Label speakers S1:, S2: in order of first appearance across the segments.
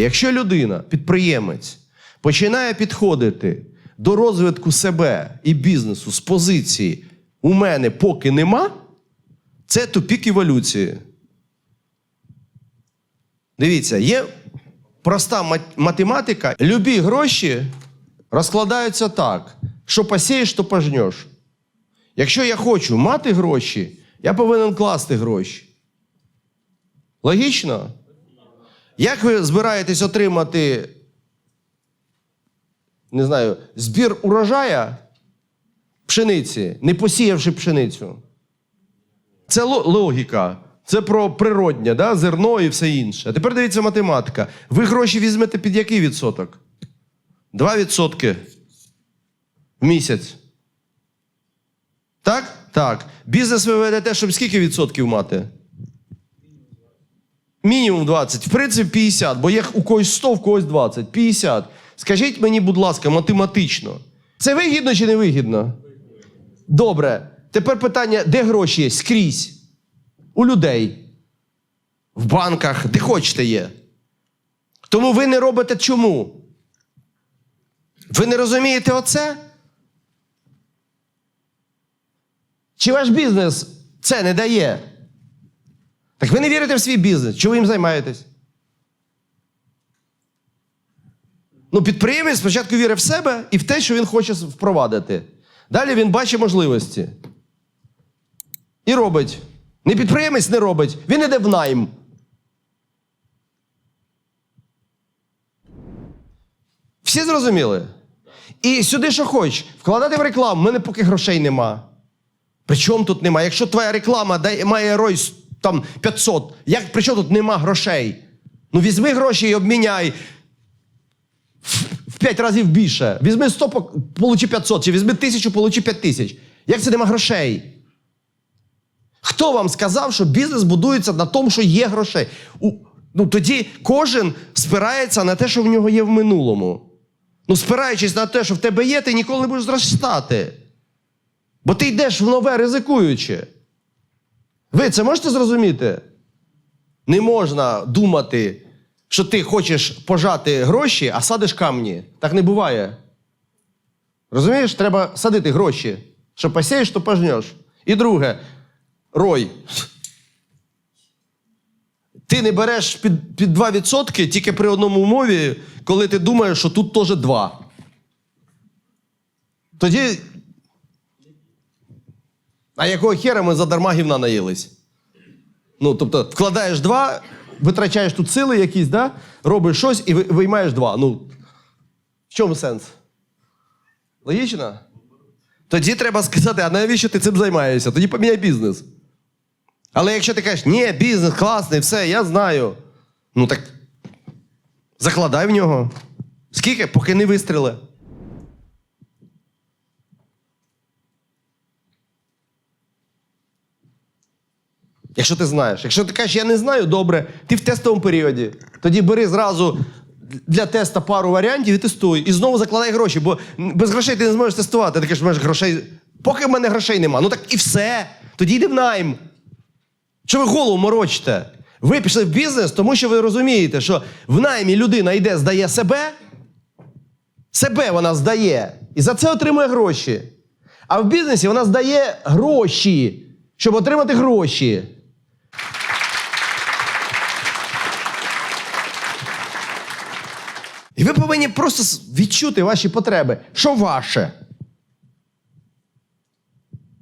S1: Якщо людина, підприємець, починає підходити до розвитку себе і бізнесу з позиції у мене поки нема, це тупік еволюції. Дивіться, є проста математика. Любі гроші розкладаються так, що посієш, то пожнеш. Якщо я хочу мати гроші, я повинен класти гроші. Логічно? Як ви збираєтесь отримати, не знаю, збір урожая пшениці, не посіявши пшеницю? Це логіка. Це про природнє, да? зерно і все інше. А тепер дивіться математика. Ви гроші візьмете під який відсоток? Два відсотки в місяць. Так? Так. Бізнес ви ведете, щоб скільки відсотків мати? Мінімум 20. В принципі, 50, бо є у когось 100, в когось 20. 50. Скажіть мені, будь ласка, математично. Це вигідно чи не вигідно? Добре. Тепер питання: де гроші є? Скрізь. У людей. В банках, де хочете є. Тому ви не робите чому? Ви не розумієте оце? Чи ваш бізнес це не дає? Так ви не вірите в свій бізнес. Чого ви їм займаєтесь? Ну, підприємець спочатку вірить в себе і в те, що він хоче впровадити. Далі він бачить можливості. І робить. Не підприємець не робить, він іде в найм. Всі зрозуміли? І сюди що хоч, вкладати в рекламу, в мене поки грошей нема. Причому тут нема? Якщо твоя реклама має рой там 500, як, при чому тут нема грошей? Ну візьми гроші і обміняй в- в 5 разів більше. Візьми 100, получи 500, чи візьми 1000, получи 5000. Як це нема грошей? Хто вам сказав, що бізнес будується на тому, що є грошей? У, ну тоді кожен спирається на те, що в нього є в минулому. Ну, спираючись на те, що в тебе є, ти ніколи не будеш зростати. Бо ти йдеш в нове ризикуючи. Ви це можете зрозуміти? Не можна думати, що ти хочеш пожати гроші, а садиш камні. Так не буває. Розумієш, треба садити гроші. Що посієш, то пожнеш. І друге, рой. Ти не береш під, під 2% тільки при одному умові, коли ти думаєш, що тут теж 2. Тоді. А якого хера ми задарма гівна наїлись? Ну, тобто, вкладаєш 2, витрачаєш тут сили якісь, да? робиш щось і виймаєш 2. Ну, в чому сенс? Логічно? Тоді треба сказати, а навіщо ти цим займаєшся? Тоді поміняй бізнес. Але якщо ти кажеш, ні, бізнес класний, все, я знаю. Ну так закладай в нього. Скільки? Поки не вистріли. Якщо ти знаєш. Якщо ти кажеш, я не знаю, добре, ти в тестовому періоді. Тоді бери зразу для теста пару варіантів і тестуй. І знову закладай гроші, бо без грошей ти не зможеш тестувати. Ти кажеш, грошей. Поки в мене грошей нема. Ну так і все. Тоді йди в найм. Що ви голову морочите? Ви пішли в бізнес, тому що ви розумієте, що в наймі людина йде, здає себе, себе вона здає, і за це отримує гроші. А в бізнесі вона здає гроші, щоб отримати гроші. І ви повинні просто відчути ваші потреби. Що ваше?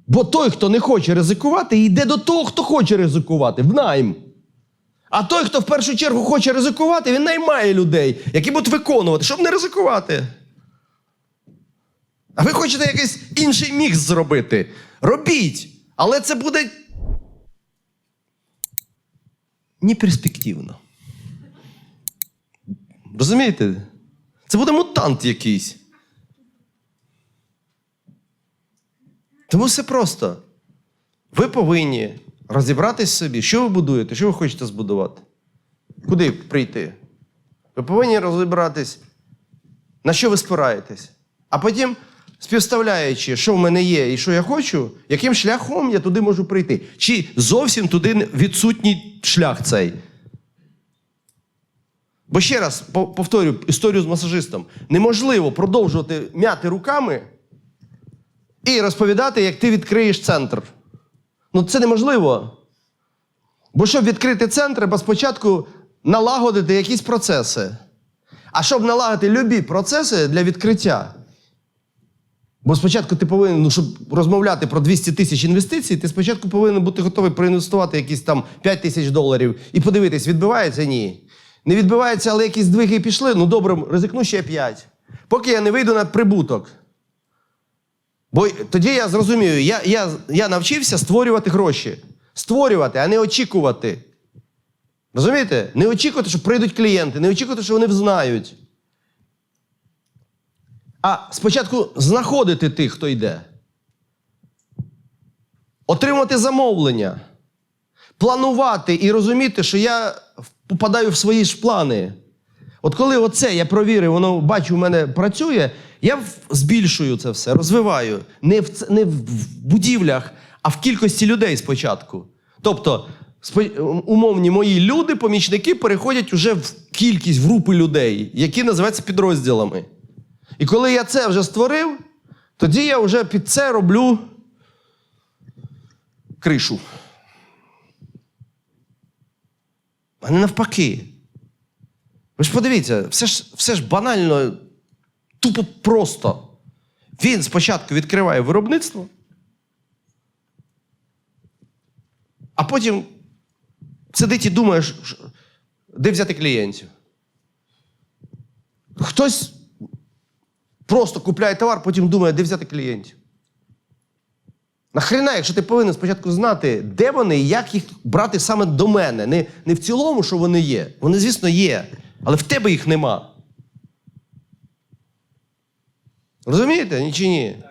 S1: Бо той, хто не хоче ризикувати, йде до того, хто хоче ризикувати, в найм. А той, хто в першу чергу хоче ризикувати, він наймає людей, які будуть виконувати, щоб не ризикувати. А ви хочете якийсь інший мікс зробити. Робіть. Але це буде неперспективно. Розумієте? Це буде мутант якийсь. Тому все просто. Ви повинні розібратись собі, що ви будуєте, що ви хочете збудувати. Куди прийти? Ви повинні розібратись, на що ви спираєтесь. А потім, співставляючи, що в мене є і що я хочу, яким шляхом я туди можу прийти. Чи зовсім туди відсутній шлях цей. Бо ще раз по- повторю історію з масажистом. Неможливо продовжувати мяти руками і розповідати, як ти відкриєш центр. Ну, це неможливо. Бо щоб відкрити центр, треба спочатку налагодити якісь процеси. А щоб налагодити любі процеси для відкриття. Бо спочатку ти повинен, ну, щоб розмовляти про 200 тисяч інвестицій, ти спочатку повинен бути готовий проінвестувати якісь там 5 тисяч доларів і подивитись, відбивається? Ні. Не відбивається, але якісь здвиги пішли. Ну добре, ризикну ще 5. Поки я не вийду на прибуток. Бо тоді я зрозумію, я, я, я навчився створювати гроші. Створювати, а не очікувати. Розумієте? Не очікувати, що прийдуть клієнти, не очікувати, що вони взнають. А спочатку знаходити тих, хто йде. Отримати замовлення. Планувати і розуміти, що я попадаю в свої ж плани. От коли оце я провірив, воно бачу, у мене працює, я збільшую це все, розвиваю. Не в, не в будівлях, а в кількості людей спочатку. Тобто, умовні мої люди, помічники, переходять уже в кількість в групи людей, які називаються підрозділами. І коли я це вже створив, тоді я вже під це роблю кришу. А не навпаки. Ви ж подивіться, все ж, все ж банально, тупо просто. Він спочатку відкриває виробництво, а потім сидить і думає, де взяти клієнтів. Хтось просто купляє товар, потім думає, де взяти клієнтів. Нахрена, якщо ти повинен спочатку знати, де вони і як їх брати саме до мене. Не, не в цілому, що вони є. Вони, звісно, є, але в тебе їх нема. Розумієте? Ні чи ні?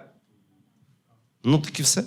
S1: Ну, так і все.